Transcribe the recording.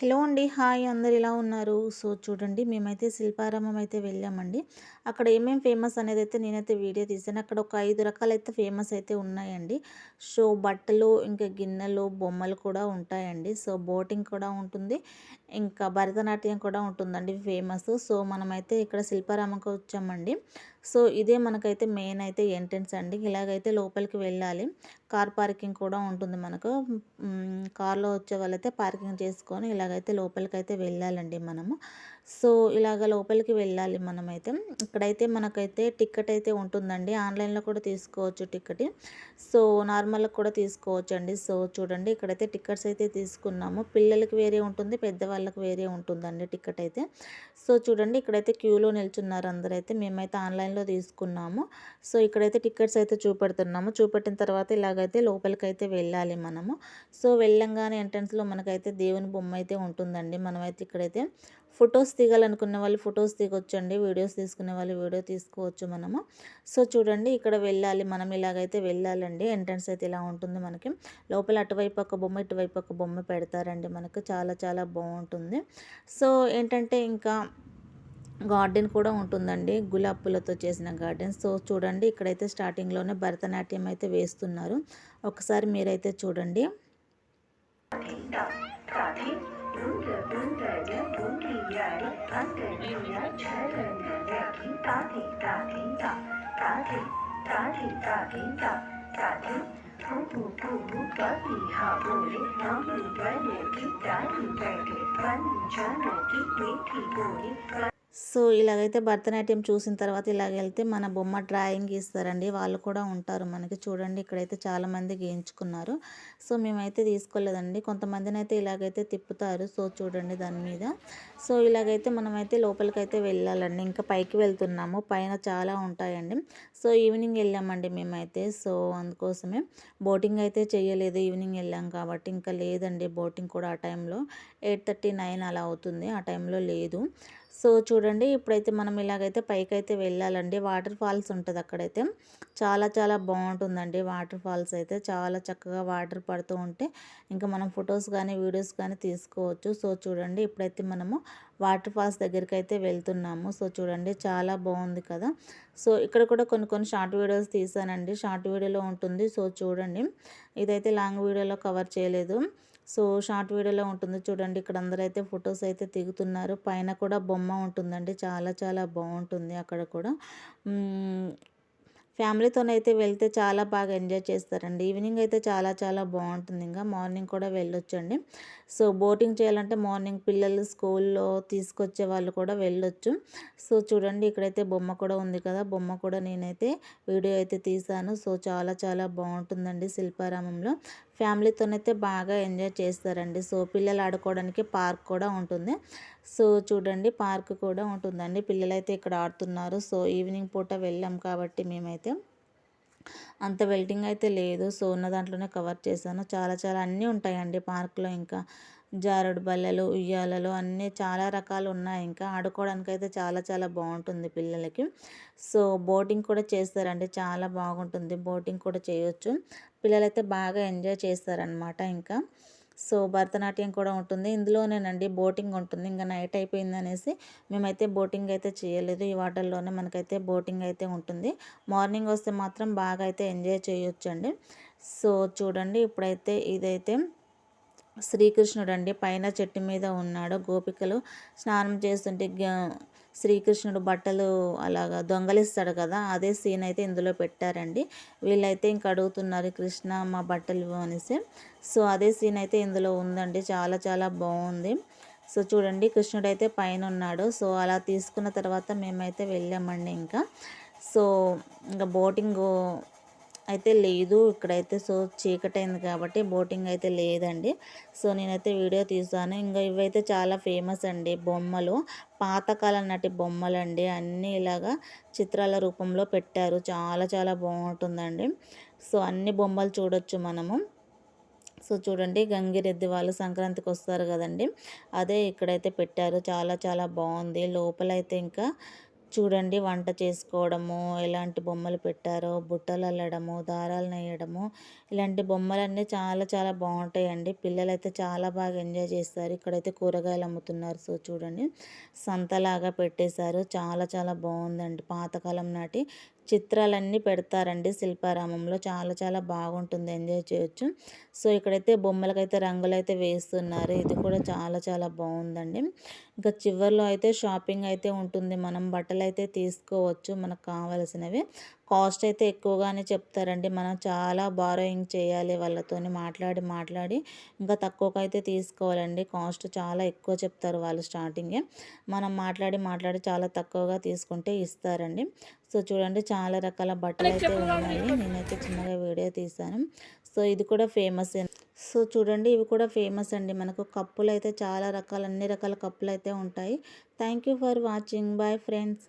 Hello అండి. Hi. అందరు ఇలా ఉన్నారు? సో చూడండి మేమైతే శిల్పారామం అయితే వెళ్ళామండి. అక్కడ ఏమేమి ఫేమస్ అనేది అయితే నేనైతే వీడియో తీసాను అక్కడ ఒక ఐదు రకాలైతే ఫేమస్ అయితే ఉన్నాయండి. సో బట్టలు ఇంకా గిన్నెలు బొమ్మలు కూడా ఉంటాయండి. సో బోటింగ్ కూడా ఉంటుంది. ఇంకా భరతనాట్యం కూడా ఉంటుందండి ఫేమస్. సో మనమైతే ఇక్కడ శిల్పారామంకి వచ్చామండి. సో ఇదే మనకైతే మెయిన్ అయితే ఎంట్రన్స్ అండి. ఇలాగైతే లోపలికి వెళ్ళాలి. కార్ పార్కింగ్ కూడా ఉంటుంది మనకు. కార్లో వచ్చే వాళ్ళైతే పార్కింగ్ చేసుకొని ఇలాగైతే లోపలికి అయితే వెళ్ళాలండి మనము. సో ఇలాగ లోపలికి వెళ్ళాలి మనమైతే. ఇక్కడైతే మనకైతే టికెట్ అయితే ఉంటుందండి. ఆన్లైన్లో కూడా తీసుకోవచ్చు టికెట్ సో నార్మల్గా కూడా తీసుకోవచ్చు అండి సో చూడండి ఇక్కడైతే టికెట్స్ అయితే తీసుకున్నాము. పిల్లలకి వేరే ఉంటుంది పెద్దవాళ్ళకి వేరే ఉంటుందండి టికెట్ అయితే. సో చూడండి ఇక్కడైతే క్యూలో నిల్చున్నారు అందరైతే. మేమైతే ఆన్లైన్లో తీసుకున్నాము. సో ఇక్కడైతే టికెట్స్ అయితే చూపెడుతున్నాము. చూపెట్టిన తర్వాత ఇలాగైతే లోపలికి అయితే వెళ్ళాలి మనము. సో వెళ్ళంగానే ఎంట్రన్స్లో మనకైతే దేవుని బొమ్మ అయితే ఉంటుందండి. మనమైతే ఇక్కడైతే ఫొటోస్ దిగాలనుకున్న వాళ్ళు ఫొటోస్ దిగొచ్చండి వీడియోస్ తీసుకునే వాళ్ళు వీడియో తీసుకోవచ్చు మనము. సో చూడండి ఇక్కడ వెళ్ళాలి మనం ఇలాగైతే వెళ్ళాలండి. ఎంట్రన్స్ అయితే ఇలా ఉంటుంది మనకి. లోపల అటువైపు ఒక బొమ్మ ఇటువైపు ఒక బొమ్మ పెడతారండి మనకు. చాలా చాలా బాగుంటుంది. సో ఏంటంటే ఇంకా గార్డెన్ కూడా ఉంటుందండి. గులాబ్ పూలతో చేసిన గార్డెన్. సో చూడండి ఇక్కడైతే స్టార్టింగ్లోనే భరతనాట్యం అయితే వేస్తున్నారు. ఒకసారి మీరైతే చూడండి. தூண்டியாடி தந்திரியா சரணக கீதா கீதா கீதா தாதி தாதி தாகிதா தாதி பூ பூ பூ பதிஹா போலே நாமி பலே கீதா கீதா கீதா ஜானகி மேகி போலே సో ఇలాగైతే భరతనాట్యం చూసిన తర్వాత ఇలాగ వెళ్తే మన బొమ్మ డ్రాయింగ్ ఇస్తారండి. వాళ్ళు కూడా ఉంటారు మనకి. చూడండి ఇక్కడైతే చాలామంది గీయించుకున్నారు. సో మేమైతే తీసుకోలేదండి. కొంతమందిని అయితే ఇలాగైతే తిప్పుతారు. సో చూడండి దాని మీద. సో ఇలాగైతే మనమైతే లోపలికైతే వెళ్ళాలండి. ఇంకా పైకి వెళ్తున్నాము. పైన చాలా ఉంటాయండి. సో ఈవినింగ్ వెళ్ళామండి మేమైతే. సో అందుకోసమే బోటింగ్ అయితే చేయలేదు ఈవినింగ్ వెళ్ళాం కాబట్టి ఇంకా లేదండి బోటింగ్ కూడా ఆ టైంలో. ఎయిట్ థర్టీ నైన్ అలా అవుతుంది. ఆ టైంలో లేదు. సో చూడండి ఇప్పుడైతే మనం ఇలాగైతే పైకైతే వెళ్ళాలండి. వాటర్ ఫాల్స్ ఉంటుంది అక్కడైతే. చాలా చాలా బాగుంటుందండి వాటర్ ఫాల్స్ అయితే. చాలా చక్కగా వాటర్ పడుతూ ఉంటే ఇంకా మనం ఫొటోస్ కానీ వీడియోస్ కానీ తీసుకోవచ్చు. సో చూడండి ఇప్పుడైతే మనము వాటర్ ఫాల్స్ దగ్గరికి అయితే వెళ్తున్నాము. సో చూడండి చాలా బాగుంది కదా. సో ఇక్కడ కూడా కొన్ని కొన్ని షార్ట్ వీడియోస్ తీసానండి. షార్ట్ వీడియోలో ఉంటుంది. సో చూడండి ఇదైతే లాంగ్ వీడియోలో కవర్ చేయలేదు. సో షార్ట్ వీడియోలో ఉంటుంది చూడండి ఇక్కడ అందరూ అయితే ఫొటోస్ అయితే దిగుతున్నారు. పైన కూడా బొమ్మ ఉంటుందండి చాలా చాలా బాగుంటుంది అక్కడ కూడా. ఫ్యామిలీతోనైతే వెళ్తే చాలా బాగా ఎంజాయ్ చేస్తారండి. ఈవినింగ్ అయితే చాలా చాలా బాగుంటుంది ఇంకా మార్నింగ్ కూడా వెళ్ళొచ్చండి. సో బోటింగ్ చేయాలంటే మార్నింగ్ పిల్లలు స్కూల్లో తీసుకొచ్చే వాళ్ళు కూడా వెళ్ళొచ్చు. సో చూడండి ఇక్కడైతే బొమ్మ కూడా ఉంది కదా బొమ్మ కూడా నేనైతే వీడియో అయితే తీసాను సో చాలా చాలా బాగుంటుందండి శిల్పారామంలో. ఫ్యామిలీతోనైతే బాగా ఎంజాయ్ చేస్తారండి. సో పిల్లలు ఆడుకోవడానికి పార్క్ కూడా ఉంటుంది. సో చూడండి పార్క్ కూడా ఉంటుందండి. పిల్లలైతే ఇక్కడ ఆడుతున్నారు. సో ఈవినింగ్ పూట వెళ్ళాం కాబట్టి మేమైతే. అంత వెల్టింగ్ అయితే లేదు. సో ఉన్న దాంట్లోనే కవర్ చేశాను. చాలా చాలా అన్నీ ఉంటాయండి పార్క్లో ఇంకా. జారుడు బల్లలు ఉయ్యాలలు అన్నీ చాలా రకాలు ఉన్నాయి ఇంకా. ఆడుకోవడానికి అయితే చాలా చాలా బాగుంటుంది పిల్లలకి. సో బోటింగ్ కూడా చేస్తారండి. చాలా బాగుంటుంది బోటింగ్ కూడా చేయొచ్చు. పిల్లలైతే బాగా ఎంజాయ్ చేస్తారనమాట ఇంకా. సో భరతనాట్యం కూడా ఉంటుంది. ఇందులోనేనండి బోటింగ్ ఉంటుంది. ఇంకా నైట్ అయిపోయింది అనేసి మేమైతే బోటింగ్ అయితే చేయలేదు. ఈ వాటర్లోనే మనకైతే బోటింగ్ అయితే ఉంటుంది. మార్నింగ్ వస్తే మాత్రం బాగా అయితే ఎంజాయ్ చేయొచ్చండి. సో చూడండి ఇప్పుడైతే ఇదైతే శ్రీకృష్ణుడు అండి పైన చెట్టు మీద ఉన్నాడు గోపికలు. స్నానం చేస్తుంటే శ్రీకృష్ణుడు బట్టలు అలాగా దొంగలిస్తాడు కదా అదే సీన్ అయితే ఇందులో పెట్టారండి. వీళ్ళైతే ఇంక అడుగుతున్నారు కృష్ణ మా బట్టలు అనేసి. సో అదే సీన్ అయితే ఇందులో ఉందండి. చాలా చాలా బాగుంది. సో చూడండి కృష్ణుడు అయితే పైన ఉన్నాడు సో అలా తీసుకున్న తర్వాత మేమైతే వెళ్ళామండి ఇంకా. సో ఇంకా బోటింగ్ అయితే లేదు. ఇక్కడైతే సో చీకటైంది కాబట్టి బోటింగ్ అయితే లేదండి. సో నేనైతే వీడియో తీసాను. ఇంకా ఇవైతే చాలా ఫేమస్ అండి బొమ్మలు. పాతకాలం నాటి బొమ్మలు అండి అన్నీ ఇలాగా చిత్రాల రూపంలో పెట్టారు. చాలా చాలా బాగుంటుందండి. సో అన్ని బొమ్మలు చూడొచ్చు మనము. సో చూడండి గంగిరెద్ది వాళ్ళు సంక్రాంతికి వస్తారు కదండి. అదే ఇక్కడైతే పెట్టారు. చాలా చాలా బాగుంది. లోపలైతే ఇంకా చూడండి వంట చేసుకోవడము ఎలాంటి బొమ్మలు పెట్టారో బుట్టలు అల్లడము దారాలు నేయడము ఇలాంటి బొమ్మలన్నీ చాలా చాలా బాగుంటాయండి. పిల్లలైతే చాలా బాగా ఎంజాయ్ చేస్తారు. ఇక్కడైతే కూరగాయలు అమ్ముతున్నారు. సో చూడండి సంతలాగా పెట్టేశారు. చాలా చాలా బాగుందండి. పాతకాలం నాటి చిత్రాలన్నీ పెడతారండి శిల్పారామంలో. చాలా చాలా బాగుంటుంది. ఎంజాయ్ చేయొచ్చు. సో ఇక్కడైతే బొమ్మలకైతే రంగులు అయితే వేస్తున్నారు. ఇది కూడా చాలా చాలా బాగుందండి. ఇంకా చివరిలో అయితే షాపింగ్ అయితే ఉంటుంది. మనం బట్టలు అయితే తీసుకోవచ్చు. మనకు కావాల్సినవి. కాస్ట్ అయితే ఎక్కువగానే చెప్తారండి. మనం చాలా బారోయింగ్ చేయాలి వాళ్ళతో మాట్లాడి మాట్లాడి. ఇంకా తక్కువకైతే అయితే తీసుకోవాలండి. కాస్ట్ చాలా ఎక్కువ చెప్తారు వాళ్ళు స్టార్టింగే. మనం మాట్లాడి మాట్లాడి చాలా తక్కువగా తీసుకుంటే ఇస్తారండి. సో చూడండి చాలా రకాల బట్టలు అయితే ఉన్నాయి. నేనైతే చిన్నగా వీడియో తీశాను. సో ఇది కూడా ఫేమస్ సో చూడండి ఇవి కూడా ఫేమస్ అండి. మనకు కప్పులు అయితే చాలా రకాల అన్ని రకాల కప్పులు అయితే ఉంటాయి. Thank you for watching bye friends